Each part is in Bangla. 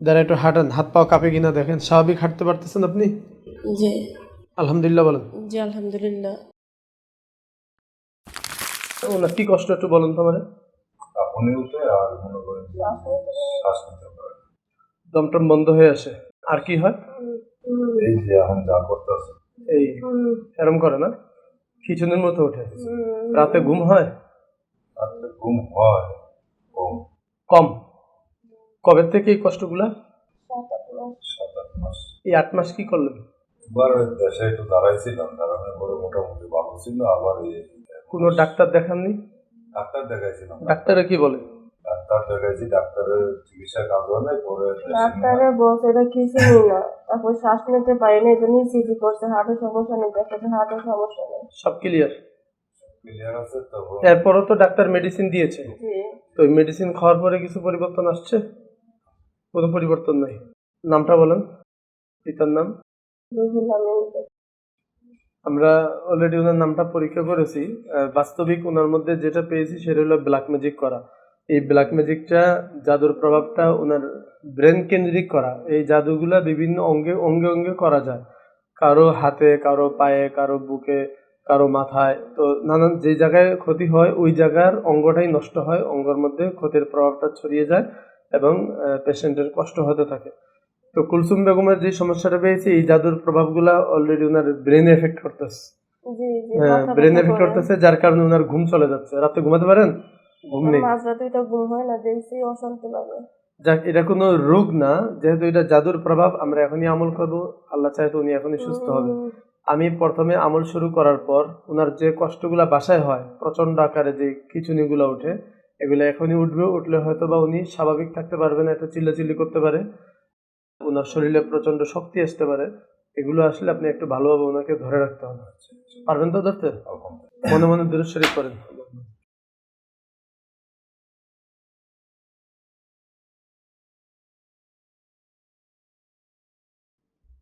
দাঁড়া একটু হাঁটান হাত পাও কাঁপে কিনা দেখেন স্বাভাবিক হাঁটতে পারতেছেন আপনি? জি। আলহামদুলিল্লাহ বলেন। জি আলহামদুলিল্লাহ। ওনার কি কষ্ট একটু বলেন তো আমারে? কাঁপুনি উঠে আর মনে করেন যে শ্বাস নিতে পারে দমটম বন্ধ হয়ে আসে। আর কি হয়? এই যে এখন যা করতেছে। এই এরম করে না? খিচুনির মতো ওঠে রাতে ঘুম হয়? রাত্রে ঘুম হয় কম। কম? কবে থেকে এই কষ্টগুলা? সাত আট মাস। এই আট মাস কি করলেন? এবার দেশে একটু দাঁড়াইছিলাম দাঁড়ানোর পরে মোটামুটি ভালো ছিল আবার কোনো ডাক্তার দেখাননি? ডাক্তার দেখাইছিলাম। ডাক্তারে কি বলে? ডাক্তার দেখাইছি ডাক্তারের চিকিৎসা কাজ হয় নাই পরে ডাক্তারে বলছে এটা কিছুই না। তারপর শ্বাস নিতে পারি না এই জন্য ইসিজি করছে হার্টের সমস্যা নেই দেখেছে হার্টের সমস্যা নেই। সব ক্লিয়ার ক্লিয়ার আছে তখন এরপরও তো ডাক্তার মেডিসিন দিয়েছে। তো ওই মেডিসিন খাওয়ার পরে কিছু পরিবর্তন আসছে? কোনো পরিবর্তন নাই। নামটা বলেন। পিতার নাম? আমরা অলরেডি ওনার নামটা পরীক্ষা করেছি। বাস্তবিক ওনার মধ্যে যেটা পেয়েছি সেটা হলো ব্ল্যাক ম্যাজিক করা। এই ব্ল্যাক ম্যাজিকটা জাদুর প্রভাবটা ওনার ব্রেন কেন্দ্রিক করা। এই জাদুগুলা বিভিন্ন অঙ্গে অঙ্গে অঙ্গে করা যায়। কারও হাতে কারও পায়ে কারও বুকে কারও মাথায়। তো নানান যে জায়গায় ক্ষতি হয় ওই জায়গার অঙ্গটাই নষ্ট হয়। অঙ্গের মধ্যে ক্ষতির প্রভাবটা ছড়িয়ে যায়। এবং পেশেন্টের কষ্ট হতে থাকে। তো কুলসুম বেগমের যে সমস্যাটা পেয়েছি এই জাদুর প্রভাবগুলা অলরেডি ওনার ব্রেনে এফেক্ট করতেছে। হ্যাঁ ব্রেন এফেক্ট করতেছে যার কারণে ওনার ঘুম চলে যাচ্ছে। রাতে ঘুমাতে পারেন? ঘুম নেই। এটা ঘুম হয় না দেখছি অশান্তি লাগে। যাক এটা কোনো রোগ না যেহেতু এটা জাদুর প্রভাব আমরা এখনই আমল করব। আল্লাহ চাহে তো উনি এখনই সুস্থ হবে আমি প্রথমে আমল শুরু করার পর ওনার যে কষ্টগুলা বাসায় হয় প্রচণ্ড আকারে যে খিচুনিগুলো ওঠে এগুলো এখনই উঠবে উঠলে হয়তো বা উনি স্বাভাবিক থাকতে পারবে না একটু চিল্লাচিল্লি করতে পারে ওনার শরীরে প্রচন্ড শক্তি আসতে পারে এগুলো আসলে আপনি একটু ভালোভাবে ওনাকে ধরে রাখতে হবে পারবেন তো ধরতে আলহামদুলিল্লাহ। মনে মনে দূর শরীফ করেন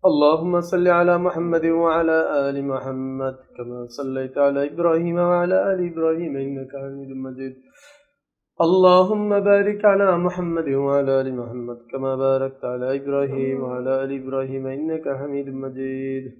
اللهم صل على محمد وعلى آل محمد كما صليت على إبراهيم وعلى آل إبراهيم إنك حميد مجيد اللهم بارك على محمد وعلى آل محمد كما باركت على إبراهيم وعلى آل إبراهيم. إنك حميد مجيد.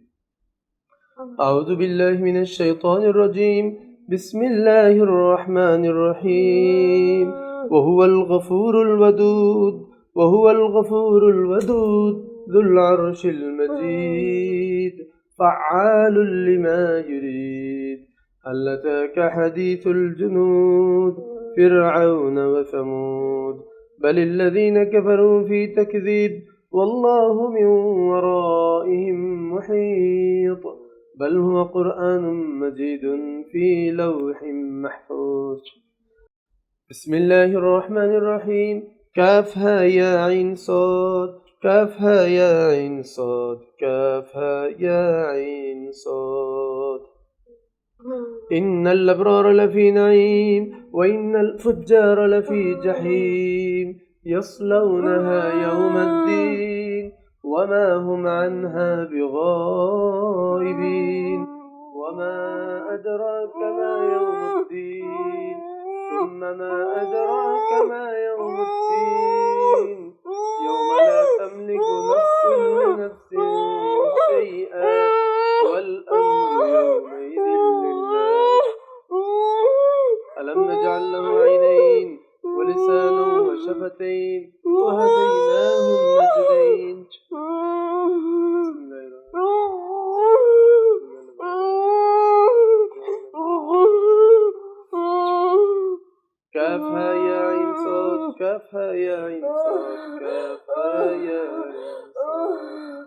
أعوذ بالله من الشيطان الرجيم. بسم الله الرحمن الرحيم. وهو الغفور الودود. وهو الغفور الودود. ذو العرش المجيد. فعال لما يريد. هل أتاك حديث الجنود؟ فرعون وثمود بل الذين كفروا في تكذيب والله من ورائهم محيط. بل هو قرآن مجيد في لوح محفوظ. بسم الله الرحمن الرحيم. كافها يا عين صاد كافها يا عين صاد كافها يا عين صاد. إن الأبرار لفي نعيم وإن الفجار لفي جحيم يصلونها يوم الدين وما هم عنها بغائبين وما أدراك ما يوم الدين ثم ما أدراك ما يوم الدين يوم لا تملك نفس لنفس شيئا نجعل له عينين ولسانا وشفتين وهديناه النجدين بسم يا عين صاد كافها يا عين صاد كافها يا عين صاد.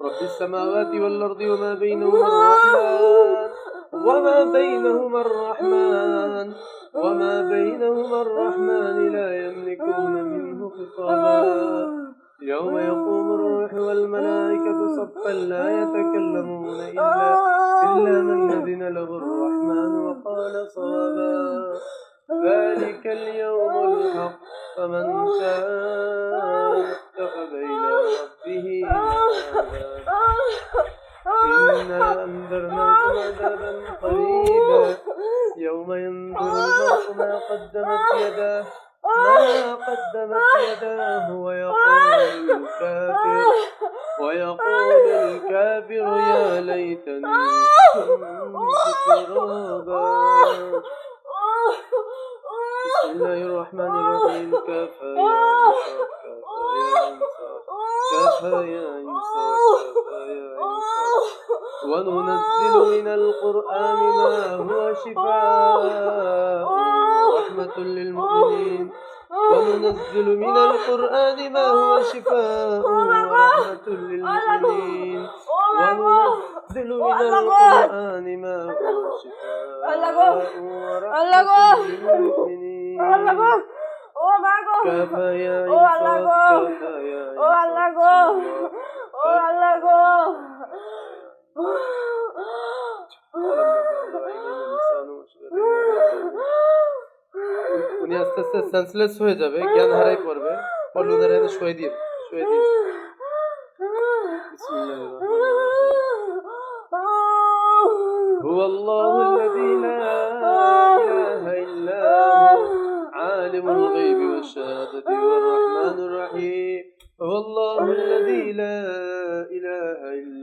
رب السماوات والأرض وما بينهما. الرحمن وما بينهما الرحمن وما بينهما الرحمن لا يملكون منه خطابا يوم يقوم الروح والملائكة صفا لا يتكلمون إلا إلا من أذن له الرحمن وقال صوابا. ذلك اليوم الحق فمن شاء اتخذ إلى ربه إنا أنذرناكم عذابا قريبا يوم ينظر المرء ما قدمت يداه ما قدمت يداه ويقول الكافر ويقول الكافر يا ليتني كنت ترابا بسم الله الرحمن الرحيم كفى يا إنصاف كفى يا إنصاف كفى يا إنصاف وننزل من القرآن ما هو شفاء. ورحمة للمؤمنين. وننزل من القرآن ما هو شفاء. ورحمة للمؤمنين. وننزل من القرآن ما هو شفاء. ورحمة للمؤمنين. كفى يا عيسى كفى يا عيسى. আল্লাহ গো ও আল্লাহ গো উনি আস্তে আস্তে সেন্সলেস হয়ে যাবে জ্ঞান হারাই পড়বে পড়লে ওনার এনে শুয়ে দিয়ে শুয়ে দিয়ে বিসমিল্লাহির রহমানির রহিম। هو الله الذي لا إله إلا هو عالم الغيب والشهادة والرحمن الرحيم هو الله الذي لا إله إلا هو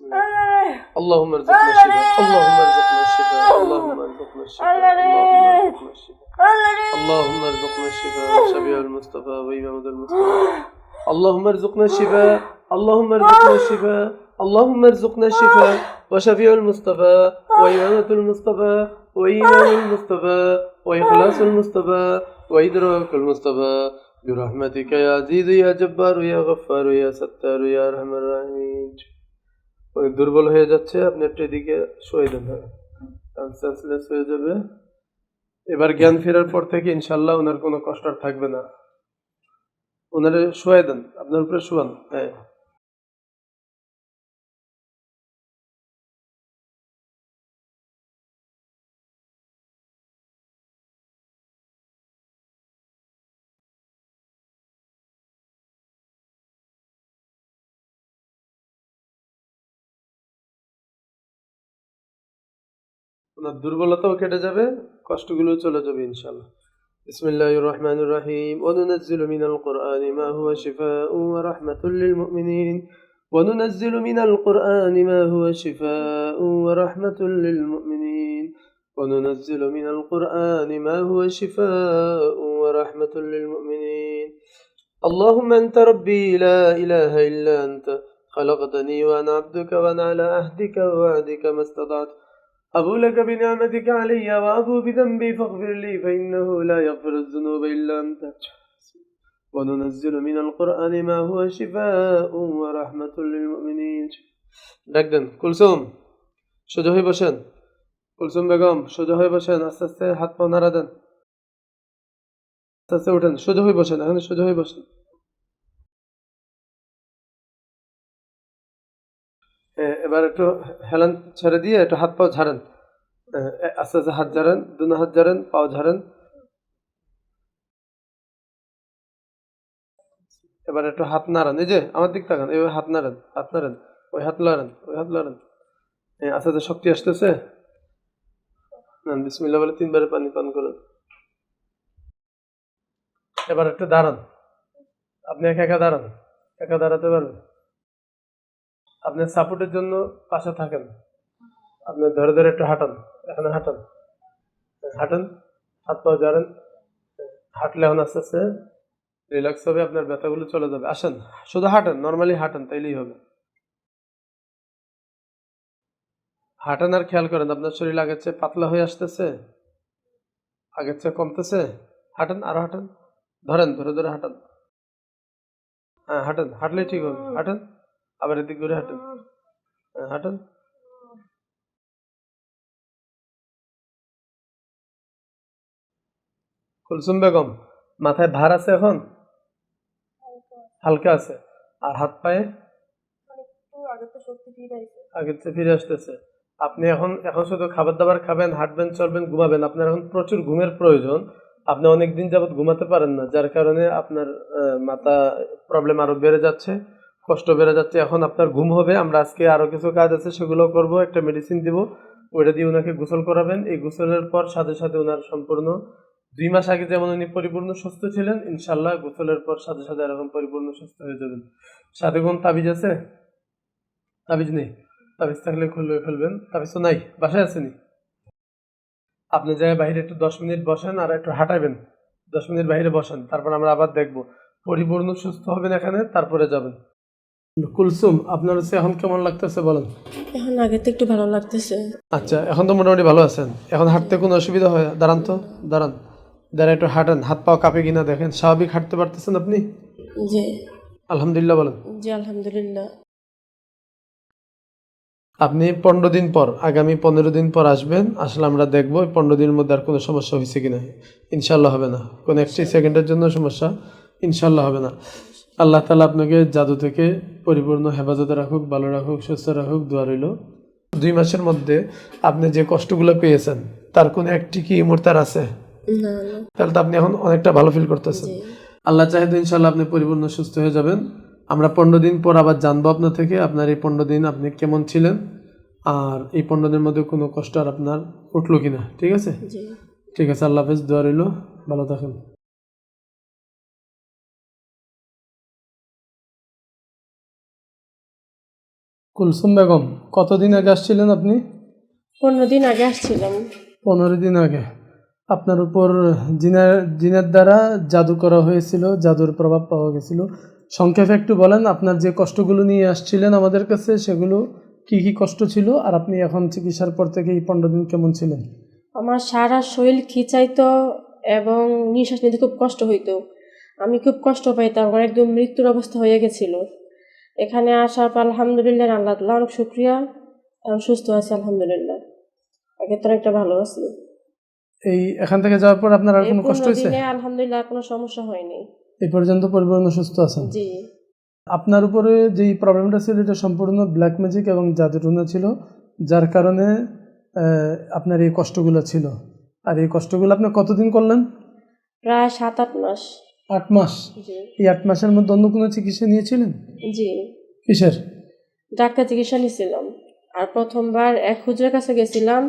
اللهم ارزقنا الشفاء اللهم ارزقنا الشفاء اللهم ارزقنا الشفاء اللهم ارزقنا الشفاء اللهم ارزقنا الشفاء شفيع المصطفى وإمام المصطفى. اللهم ارزقنا الشفاء اللهم ارزقنا الشفاء اللهم ارزقنا الشفاء وشفيع المصطفى وإمامة المصطفى وإمام المصطفى وإخلاص المصطفى وإدراك المصطفى. برحمتك يا عزيز يا جبار يا غفار يا ستار يا أرحم الراحمين. দুর্বল হয়ে যাচ্ছে, আপনি একটা এদিকে শুয়ে দেন সেন্সলেস হয়ে যাবে। এবার জ্ঞান ফেরার পর থেকে ইনশাল্লাহ ওনার কোনো কষ্ট থাকবে না। ওনারে শোয়াই দেন। আপনার উপরে শোয়ান। হ্যাঁ। ওনার দুর্বলতাও কেটে যাবে কষ্টগুলো চলে যাবে ইনশাল্লাহ بسم الله الرحمن الرحيم وننزل من القرآن ما هو شفاء ورحمة للمؤمنين وننزل من القرآن ما هو شفاء ورحمة للمؤمنين وننزل من القرآن ما هو شفاء ورحمة للمؤمنين اللهم أنت ربي لا إله إلا أنت خلقتني وأنا عبدك وأنا على عهدك ووعدك ما استطعت أبو لك بنعمتك علي وأبو بذنبي فاغفر لي فإنه لا يغفر الذنوب إلا أنت وننزل من القرآن ما هو شفاء ورحمة للمؤمنين ডাকদেন কুলসুম সোজা হয়ে বসেন কুলসুম বেগম সোজা হয়ে বসেন আস্তে আস্তে হাত পা নাড়া দেন আস্তে আস্তে উঠেন সোজা হয়ে বসেন এখানে সোজা হয়ে বসেন এবার একটু হেলান ছেড়ে দিয়ে একটু হাত পাও ঝাড়েন। আস্তে আস্তে হাত ঝাড়েন দুনো হাত ঝাড়েন, পাও ঝাড়েন। এবার একটু হাত নাড়ান, এই যে আমার দিক তাকান, এইভাবে হাত নাড়ান হাত নাড়ান, ওই হাত লড়ান, ওই হাত লড়ান। আস্তে আস্তে শক্তি আসতেছে। বিসমিল্লা বলে তিনবারে পানি পান করুন। এবার একটু দাঁড়ান। আপনি একা একা দাঁড়ান, একা দাঁড়াতে পারবেন। আপনার সাপোর্টের জন্য পাশে থাকেন। আপনি ধরে ধরে একটু হাঁটান, এখানে হাঁটান। হাঁটান, হাত পা জারেন হাঁটলে এখন আস্তে আস্তে রিল্যাক্স হবে, আপনার ব্যথাগুলো চলে যাবে। আসেন, শুধু হাঁটেন নর্মালি হাঁটেন, তাইলেই হবে। হাঁটেন আর খেয়াল করেন, আপনার শরীর আগের চেয়ে পাতলা হয়ে আসতেছে, আগের চেয়ে কমতেছে। হাঁটান, আরও হাঁটান। ধরেন, ধরে ধরে হাঁটান। হ্যাঁ হাঁটান, হাঁটলেই ঠিক হবে। হাঁটান। আবার এদিক করে হাঁটুন। হাঁটুন। কুলসুম বেগম, মাথায় ভার আছে এখন? হালকা আছে। আর হাত পায়ে? আগের চেয়ে ফিরে আসতেছে। আপনি এখন এখন শুধু খাবার দাবার খাবেন, হাঁটবেন, চলবেন, ঘুমাবেন। আপনার এখন প্রচুর ঘুমের প্রয়োজন। আপনি অনেক দিন যাবত ঘুমাতে পারেন না, যার কারণে আপনার মাথা প্রবলেম আরও বেড়ে যাচ্ছে। কষ্ট বেড়ে যাচ্ছে, এখন আপনার ঘুম হবে, আমরা আজকে আরও কিছু কাজ আছে, সেগুলো করব, একটা মেডিসিন দিব, ওইটা দিয়ে ওনাকে গোসল করাবেন, এই গোসলের পর সাথে সাথে ওনার সম্পূর্ণ দুই মাস আগে যেমন উনি পরিপূর্ণ সুস্থ ছিলেন ইনশাল্লাহ গোসলের পর সাথে সাথে এরকম পরিপূর্ণ সুস্থ হয়ে যাবেন। সাথে কোন তাবিজ আছে? তাবিজ নেই। তাবিজ থাকলে খুলে ফেলবেন। তাবিজ তো নাই। বাসায় আসেনি আপনি জায়গায় বাইরে একটু দশ মিনিট বসেন আর একটু হাঁটাবেন। দশ মিনিট বাইরে বসেন, তারপর আমরা আবার দেখব। পরিপূর্ণ সুস্থ হবেন এখানে, তারপরে যাবেন। কুলসুম আপনার হচ্ছে এখন কেমন লাগতেছে বলেন? এখন আগে তো একটু ভালো লাগতেছে। আচ্ছা এখন তো মোটামুটি ভালো আছেন। এখন হাঁটতে কোনো অসুবিধা হয়? দাঁড়ান তো দাঁড়ান। দাঁড়া একটু হাঁটান হাত পাও কাঁপে কিনা দেখেন। স্বাভাবিক হাঁটতে পারতেছেন আপনি? জি। আলহামদুলিল্লাহ বলেন। জি আলহামদুলিল্লাহ। আপনি পনেরো দিন পর আগামী পনেরো দিন পর আসবেন আসলে আমরা দেখব পনেরো দিনের মধ্যে আর কোনো সমস্যা হয়েছে কিনা। ইনশাল্লাহ হবে না। কোনো একটি সেকেন্ডের জন্য সমস্যা ইনশাল্লাহ হবে না। আল্লাহ তালা আপনাকে জাদু থেকে পরিপূর্ণ হেফাজতে রাখুক ভালো রাখুক সুস্থ রাখুক দোয়া রইল। দুই মাসের মধ্যে আপনি যে কষ্টগুলো পেয়েছেন তার কোনো একটি কি মুহূর্তে আছে? তাহলে তো আপনি এখন অনেকটা ভালো ফিল করতেছেন। আল্লাহ চাহিদ ইনশাল্লাহ আপনি পরিপূর্ণ সুস্থ হয়ে যাবেন। আমরা পনেরো দিন পর আবার জানব আপনার থেকে আপনার এই পনেরো দিন আপনি কেমন ছিলেন আর এই পনেরো দিনের মধ্যে কোনো কষ্ট আর আপনার উঠল কিনা ঠিক আছে? ঠিক আছে আল্লাহ হাফেজ দোয়া রইল। ভালো থাকেন। কুলসুম বেগম কতদিন আগে আসছিলেন আপনি? পনেরো দিন আগে আসছিলাম। পনেরো দিন আগে। আপনার উপর জিনের জিনের দ্বারা জাদু করা হয়েছিল জাদুর প্রভাব পাওয়া গেছিল। সংক্ষেপে একটু বলেন আপনার যে কষ্টগুলো নিয়ে আসছিলেন আমাদের কাছে সেগুলো কি কি কষ্ট ছিল? আর আপনি এখন চিকিৎসার পর থেকে এই পনেরো দিন কেমন ছিলেন? আমার সারা শরীর খিচাইতো এবং নিঃশ্বাস নিতে খুব কষ্ট হইতো। আমি খুব কষ্ট পাইতাম আমার একদম মৃত্যুর অবস্থা হয়ে গেছিল। এখানে আসার পর আলহামদুলিল্লাহ আল্লাহ তাআলা অনেক শুক্রিয়া। আমি সুস্থ আছি আলহামদুলিল্লাহ। আগে তো একটা ভালো আছি। এই এখান থেকে যাওয়ার পর আপনার আর কোনো কষ্ট হয়েছে? আলহামদুলিল্লাহ কোনো সমস্যা হয়নি। এই পর্যন্ত পরিপূর্ণ সুস্থ আছেন? জি। আপনার উপরে যেই প্রবলেমটা ছিল এটা সম্পূর্ণ ব্ল্যাক ম্যাজিক এবং জাদুটুনা ছিল যার কারণে আপনার এই কষ্টগুলো ছিল। আর এই কষ্টগুলো আপনি কতদিন করলেন? প্রায় সাত আট মাস। আট মাস? এই আট মাসের মধ্যে অন্য কোনো চিকিৎসা নিয়েছিলেন? জি। কিসের? ডাক্তার চিকিৎসা নিয়েছিলাম। আর প্রথমবার এক হুজুরের কাছে গেছিলাম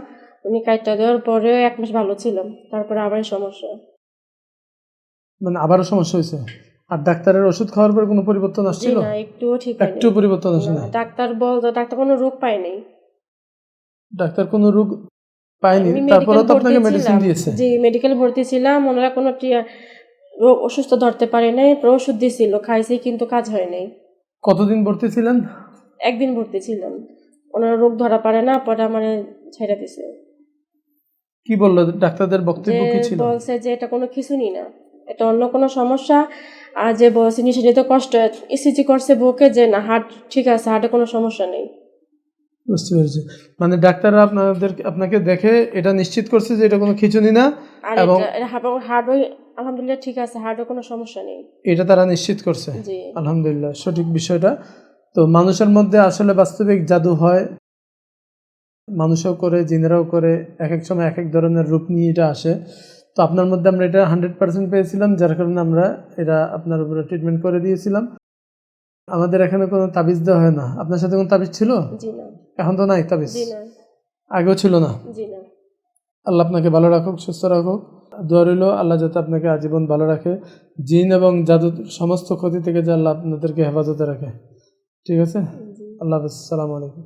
উনি কাইটা দেওয়ার পরেও এক মাস ভালো ছিলাম। তারপরে আবার সমস্যা। মানে আবারও সমস্যা হয়েছে? আর ডাক্তারের ওষুধ খাওয়ার পর কোনো পরিবর্তন আসছিল? না একটুও ঠিক একটু পরিবর্তন আসে না ডাক্তার বলতো ডাক্তার কোনো রোগ পায় নাই। ডাক্তার কোনো রোগ পায়নি? আমি তারপরেও তো আপনাকে মেডিসিন দিয়েছে? জি মেডিকেল ভর্তি ছিলাম। ওনারা কোনো রোগ অসুস্থ ধরতে পারে নাই ওষুধ দিয়েছিল খাইছি কিন্তু কাজ হয় নাই। কতদিন ভর্তি ছিলেন? একদিন ভর্তি ছিলাম। ওনারা রোগ ধরা পারে না পরে আমার ছেড়ে দিছে। কি বলল? ডাক্তারদের বক্তব্য কি ছিল? বলছে যে এটা কোনো কিছুই না এটা অন্য কোনো সমস্যা। আর যে বলছে নিশে যেতে কষ্ট ইসিজি করছে বুকে যে না হার্ট ঠিক আছে হার্টে কোনো সমস্যা নেই। বুঝতে পেরেছি। মানে ডাক্তাররা আপনাদের আপনাকে দেখে এটা নিশ্চিত করছে যে এটা কোনো খিচুনি না এবং- হার্টও আলহামদুলিল্লাহ ঠিক আছে হার্টে কোনো সমস্যা নেই। এটা তারা নিশ্চিত করছে। আলহামদুলিল্লাহ সঠিক বিষয়টা। তো মানুষের মধ্যে আসলে বাস্তবিক জাদু হয়। মানুষও করে জিনেরাও করে এক এক সময় এক এক ধরনের রূপ নিয়ে এটা আসে। তো আপনার মধ্যে আমরা এটা হান্ড্রেড পার্সেন্ট পেয়েছিলাম যার কারণে আমরা এটা আপনার উপরে ট্রিটমেন্ট করে দিয়েছিলাম। আমাদের এখানে কোনো তাবিজ দেওয়া হয় না। আপনার সাথে কোনো তাবিজ ছিল? এখন তো নাই তাবিজ? আগেও ছিল না? আল্লাহ আপনাকে ভালো রাখুক সুস্থ রাখুক। দোয়া রইল আল্লাহ যাতে আপনাকে আজীবন ভালো রাখে। জিন এবং জাদু সমস্ত ক্ষতি থেকে যে আল্লাহ আপনাদেরকে হেফাজতে রাখে। ঠিক আছে? আল্লাহ হাফিজ সালাম আলাইকুম।